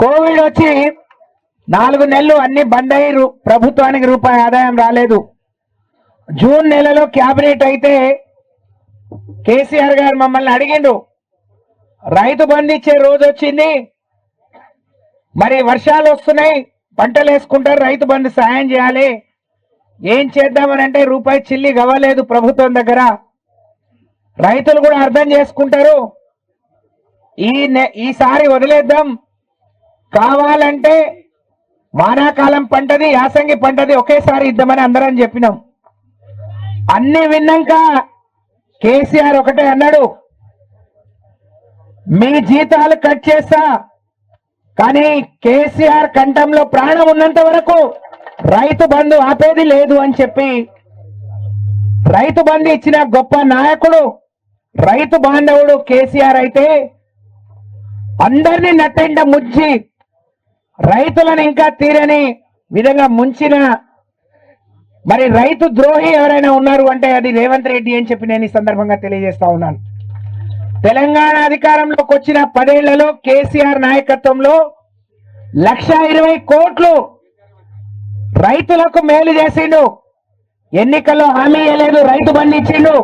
Covid వచ్చి నాలుగు నెలలు అన్ని బంద్ అయ్యి రూ- ప్రభుత్వానికి రూపాయి ఆదాయం రాలేదు. జూన్ నెలలో క్యాబినెట్ అయితే కేసీఆర్ గారు మమ్మల్ని అడిగిండు రైతు బంద్ ఇచ్చే రోజు వచ్చింది. మరి వర్షాలు వస్తున్నాయి పంటలు వేసుకుంటారు రైతు బంధు సాయం చేయాలి. ఏం చేద్దామని అంటే రూపాయి చిల్లి గవ్వలేదు ప్రభుత్వం దగ్గర. రైతులు కూడా అర్థం చేసుకుంటారు. ఈ నె- ఈసారి వదిలేద్దాం. కావాలంటే వానాకాలం పంటది యాసంగి పంటది ఒకేసారి ఇద్దామని అందరం చెప్పినాం. అన్ని విన్నాక కేసీఆర్ ఒకటే అన్నాడు మీ జీతాలు కట్ చేస్తా కానీ కేసీఆర్ కంఠంలో ప్రాణం ఉన్నంత వరకు రైతు బంధు ఆపేది లేదు అని చెప్పి రైతు బంధు ఇచ్చిన గొప్ప నాయకుడు రైతు బాంధవుడు కేసీఆర్ అయితే అందరినీ నట్టెండ ముజ్జి రైతులను ఇంకా తీరని విధంగా ముంచిన మరి రైతు ద్రోహి ఎవరైనా ఉన్నారు అంటే అది రేవంత్ రెడ్డి అని చెప్పి నేను ఈ సందర్భంగా తెలియజేస్తా ఉన్నాను. తెలంగాణ అధికారంలోకి వచ్చిన పదేళ్ళలో కేసీఆర్ నాయకత్వంలో లక్ష ఇరవై కోట్లు రైతులకు మేలు చేసిండు. ఎన్నికల్లో హామీ ఇవ్వలేదు రైతు బండి ఇచ్చిండు.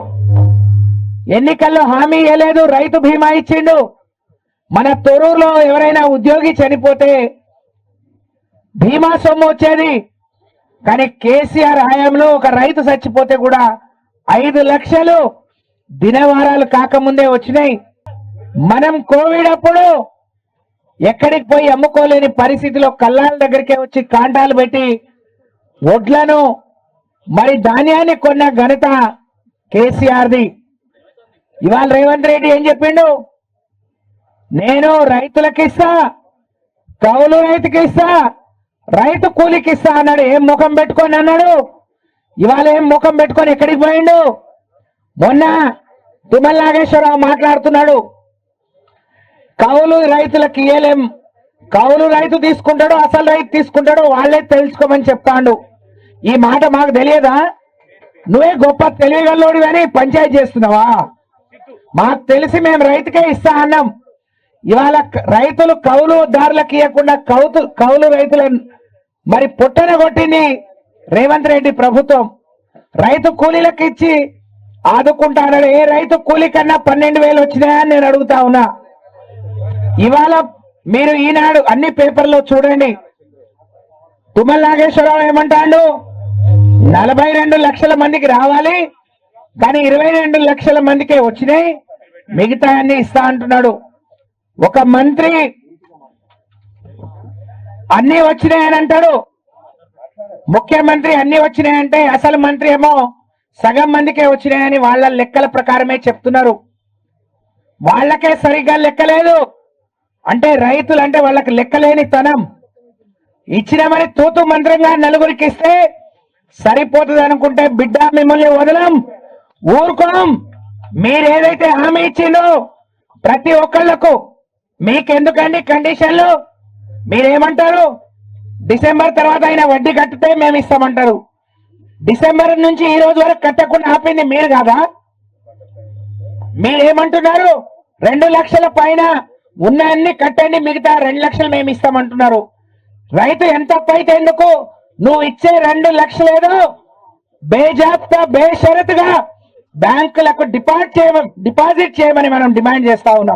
ఎన్నికల్లో హామీ ఇవ్వలేదు రైతు బీమా ఇచ్చిండు. మన తొరూరులో ఎవరైనా ఉద్యోగి చనిపోతే భీమా సొమ్ము వచ్చేది కానీ కేసీఆర్ హయాంలో ఒక రైతు చచ్చిపోతే కూడా ఐదు లక్షలు దినవారాలు కాకముందే వచ్చినాయి. మనం కోవిడ్ అప్పుడు ఎక్కడికి పోయి అమ్ముకోలేని పరిస్థితిలో కల్లాల దగ్గరికే వచ్చి కాంటాలు పెట్టి వడ్లను మరి ధాన్యాన్ని కొన్న ఘనత కేసీఆర్ది. ఇవాళ రేవంత్ రెడ్డి ఏం చెప్పిండు? నేను రైతులకిస్తా కౌలు రైతుకి ఇస్తా రైతు కూలికి ఇస్తా అన్నాడు. ఏం ముఖం పెట్టుకొని అన్నాడు? ఇవాళ ఏం ముఖం పెట్టుకొని ఎక్కడికి పోయిండు? మొన్న తుమ్మల నాగేశ్వరరావు మాట్లాడుతున్నాడు. కౌలు రైతులకు ఇయ్యలేం కౌలు రైతు తీసుకుంటాడు అసలు రైతు తీసుకుంటాడు వాళ్ళే తెలుసుకోమని చెప్తాడు. ఈ మాట మాకు తెలియదా? నువ్వే గొప్ప తెలియగల్లోడు అని పంచాయతీ చేస్తున్నావా? మాకు తెలిసి మేము రైతుకే ఇస్తా అన్నాం. ఇవాళ రైతులు కౌలు దారులకు ఇవ్వకుండా కౌతు కౌలు రైతులను మరి పుట్టన కొట్టింది రేవంత్ రెడ్డి ప్రభుత్వం. రైతు కూలీలకు ఇచ్చి ఆదుకుంటాడు ఏ రైతు కూలీ కన్నా పన్నెండు వేలు వచ్చినాయని నేను అడుగుతా ఉన్నా. ఇవాళ మీరు ఈనాడు అన్ని పేపర్లో చూడండి. తుమ్మల నాగేశ్వరరావు ఏమంటాడు? నలభై రెండు లక్షల మందికి రావాలి కానీ ఇరవై రెండు లక్షల మందికే వచ్చినాయి మిగతా అన్ని ఇస్తా అంటున్నాడు. ఒక మంత్రి అన్ని వచ్చినాయని అంటాడు. ముఖ్యమంత్రి అన్ని వచ్చినాయంటే అసలు మంత్రి ఏమో సగం మందికే వచ్చినాయని వాళ్ళ లెక్కల ప్రకారమే చెప్తున్నారు. వాళ్ళకే సరిగ్గా లెక్కలేదు. అంటే రైతులు అంటే వాళ్ళకి లెక్కలేని తనం ఇచ్చినామని తూతు మంత్రంగా నలుగురికి ఇస్తే సరిపోతుంది అనుకుంటే బిడ్డ మిమ్మల్ని వదలం ఊరుకోం. మీరేదైతే హామీ ఇచ్చిందో ప్రతి ఒక్కళ్ళకు మీకెందుకండి కండిషన్లు? మీరేమంటారు? డిసెంబర్ తర్వాత అయినా వడ్డీ కట్టితే మేము ఇస్తామంటారు. డిసెంబర్ నుంచి ఈ రోజు వరకు కట్టకుండా ఆపింది మీరు కాదా? మీరేమంటున్నారు? రెండు లక్షల పైన ఉన్న అన్ని కట్టండి మిగతా రెండు లక్షలు మేము ఇస్తామంటున్నారు. రైతు ఎంత అయితే ఎందుకు? నువ్వు ఇచ్చే రెండు లక్షలేదో బేజాప్తా బేషరతుగా బ్యాంకులకు డిపాజిట్ చేయమని డిపాజిట్ చేయమని మనం డిమాండ్ చేస్తా ఉన్నాం.